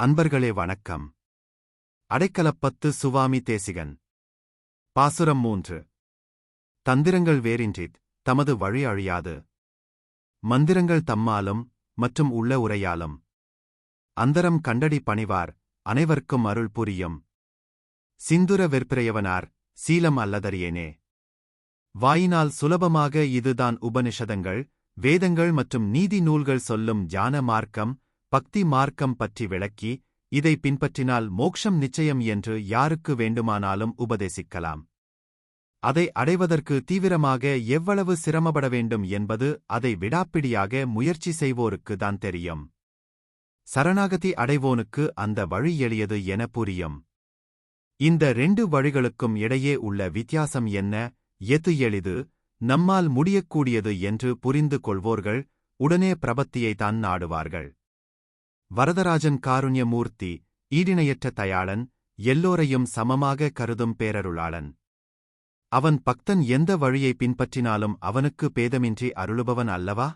அன்பர்களே வணக்கம். அடைக்கலப்பத்து சுவாமி தேசிகன். பாசுரம் மூன்று. தந்திரங்கள் வேறின்றித் தமது வழி அழியாது. மந்திரங்கள் தம்மாலும் மற்றும் உள்ள உரையாலும். அந்தரம் கண்டடி பணிவார் அனைவர்க்கும் அருள் புரியும். சிந்துர வெற்பிரையவனார் சீலம் அல்லதறியேனே. வாயினால் சுலபமாக இதுதான் உபனிஷதங்கள் வேதங்கள் மற்றும் நீதி நூல்கள் சொல்லும் ஞான மார்க்கம் பக்தி மார்க்கம் பற்றி விளக்கி இதை பின்பற்றினால் மோக்ஷம் நிச்சயம் என்று யாருக்கு வேண்டுமானாலும் உபதேசிக்கலாம். அதை அடைவதற்கு தீவிரமாக எவ்வளவு சிரமப்பட வேண்டும் என்பது அதை விடாப்பிடியாக முயற்சி செய்வோருக்கு தான் தெரியும். சரணாகதி அடைவோனுக்கு அந்த வழி எளியது என புரியும். இந்த ரெண்டு வழிகளுக்கும் இடையே உள்ள வித்தியாசம் என்ன? எது எளிது? நம்மால் முடியக்கூடியது என்று புரிந்து கொள்வோர்கள் உடனே பிரபத்தியைத்தான் நாடுவார்கள். வரதராஜன் காருண்யமூர்த்தி ஈடிணையற்ற தயாளன் எல்லோரையும் சமமாக கருதும் பேரருளாளன். அவன் பக்தன் எந்த வழியை பின்பற்றினாலும் அவனுக்கு பேதமின்றி அருளுபவன் அல்லவா?